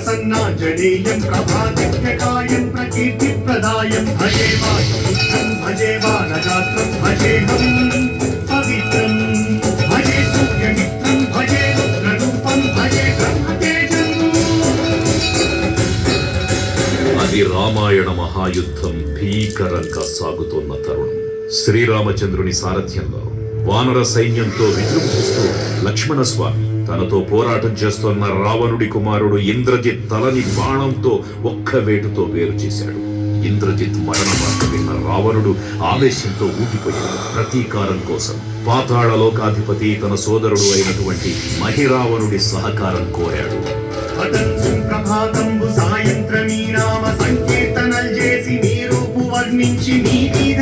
प्रसन्नाञ्जनेयं प्रभादित्यकायं प्रकीर्तिप्रदायं भजे वायुपुत्रं भजे बालगात्रं भजेऽहं पवित्रं भजे सूर्यमित्रं भजे रुद्ररूपं भजे ब्रह्मतेजम् అది రామాయణ మహాయుద్ధం భీకరంగా సాగుతోన్న తరుణం శ్రీరామచంద్రుని సారథ్యంలో వానర సైన్యంతో విజృంభిస్తూ లక్ష్మణస్వామి తనతో పోరాటం చేస్తున్న రావణుడి కుమారుడు ఇంద్రజిత్ తలని బాణంతో ఒక్క వేటుతో వేరు చేశాడు. ఇంద్రజిత్ మరణ వార్త విన్న రావణుడు ఆవేశంతో ఊగిపోయాడు. ప్రతీకారం కోసం పాతాళ లోకాధిపతి తన సోదరుడు అయినటువంటి మహిరావణుడి సహకారం కోరాడు. పతంసు సాయంత్రమీ చేసి నీ రూపు వర్ణించి నీ మీద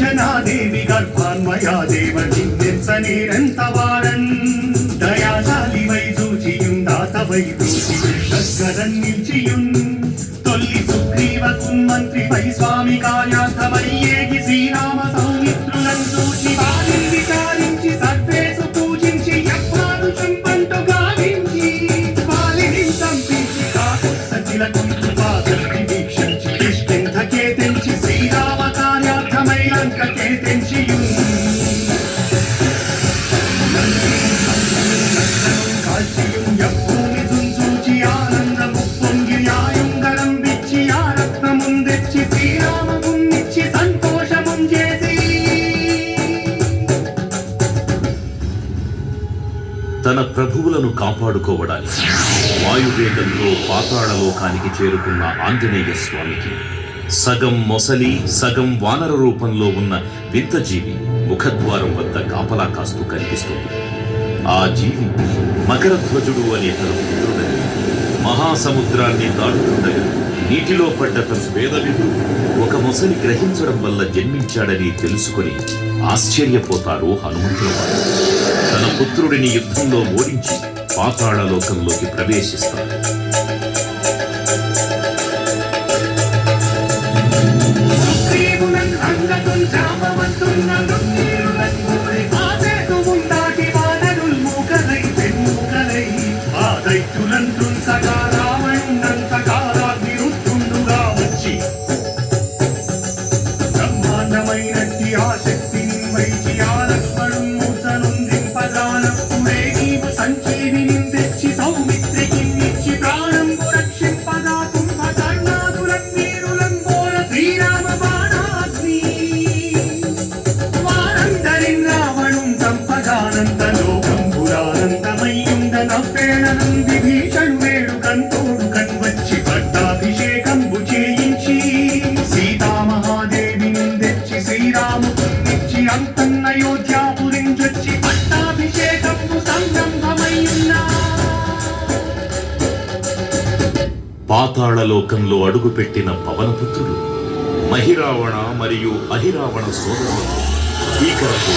అంజనాదేవి గర్భాన్మయా దేవ నిన్నెంత వాడన్ దయాశాలి వై చూచియుందాత వై చూచి దగ్గరన్ నిల్చియున్. తొల్లి సుగ్రీవ కున్మంత్రి వై స్వామి కాయార్థమై తన ప్రభువులను కాపాడుకోవడానికి వాయువేగంతో పాతాళలోకానికి చేరుకున్న ఆంజనేయ స్వామికి సగం మొసలి సగం వానర రూపంలో ఉన్న వింతజీవి ముఖద్వారం వద్ద కాపలా కాస్తూ కనిపిస్తుంది. ఆ జీవి మకరధ్వజుడు అనే తన పుత్రుడని మహాసముద్రాన్ని దాటుతుండగా నీటిలో పడ్డ తన పేదవిడు ఒక మొసలి గ్రహించడం వల్ల జన్మించాడని తెలుసుకొని ఆశ్చర్యపోతారు హనుమంతుల వారు తన పుత్రుడిని యుద్ధంలో ఓడించి పాతాళ లోకంలోకి ప్రవేశిస్తాడు ఆ దైత్యులన్ విభీషణు వేడు తోడుకన్ వచ్చి పట్టాభిషేకంబు చేయించి సీతామహాదేవిని తెచ్చి శ్రీరామునిచ్చి అంతన్నయోధ్యాపురించొచ్చి పట్టాభిషేకంబు సంరంభమయ్యున్నా పాతాళ లోకంలో అడుగుపెట్టిన పవనపుత్రుడు మహిరావణ మరియు అహిరావణ సోదరులు ఈ పోరు.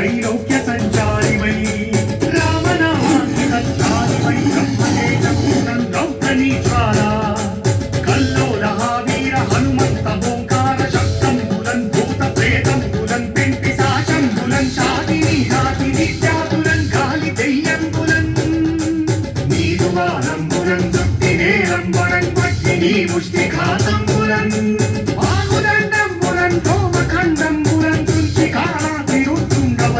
I know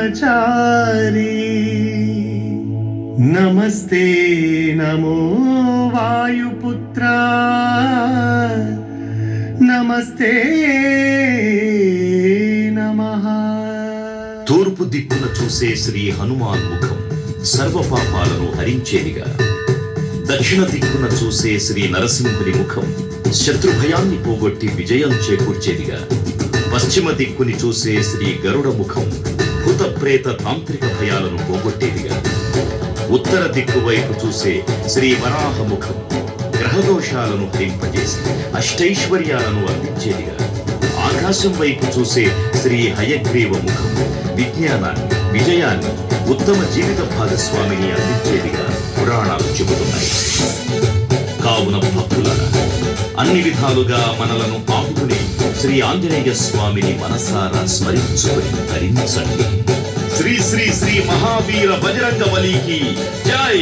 చారి నమస్తే నమో వాయుపుత్ర. నమస్తే నమః. తూర్పు దిక్కున చూసే శ్రీ హనుమాన్ ముఖం సర్వ పాపాలను హరించేదిగా. దక్షిణ దిక్కున చూసే శ్రీ నరసింహుని ముఖం శత్రు భయాన్ని పోగొట్టి విజయం చేకూర్చేదిగా. పశ్చిమ దిక్కుని చూసే శ్రీ గరుడ ముఖం ప్రేత తాంత్రిక భయాలను పోగొట్టేదిగా ఉత్తర దిక్కు వైపు చూసే శ్రీ వరాహముఖం గ్రహదోషాలను హరింపజేసి అష్టైశ్వర్యాలను అందించేదిగా ఆకాశం వైపు చూసే శ్రీ హయగ్రీవ ముఖం విజ్ఞానాన్ని విజయాన్ని ఉత్తమ జీవిత భాగస్వామిని అందించేదిగా పురాణాలు చెబుతున్నాయి. కావున భక్తులారా అన్ని విధాలుగా మనలను ఆపుకుని శ్రీ ఆంజనేయ స్వామిని మనసారా స్మరించుకుని ధరించండి శ్రీ శ్రీ శ్రీ మహావీర బజరంగ బలికి జై.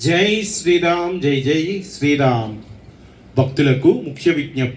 జై శ్రీరామ్ జై జై శ్రీరామ్. భక్తులకు ముఖ్య విజ్ఞప్తి.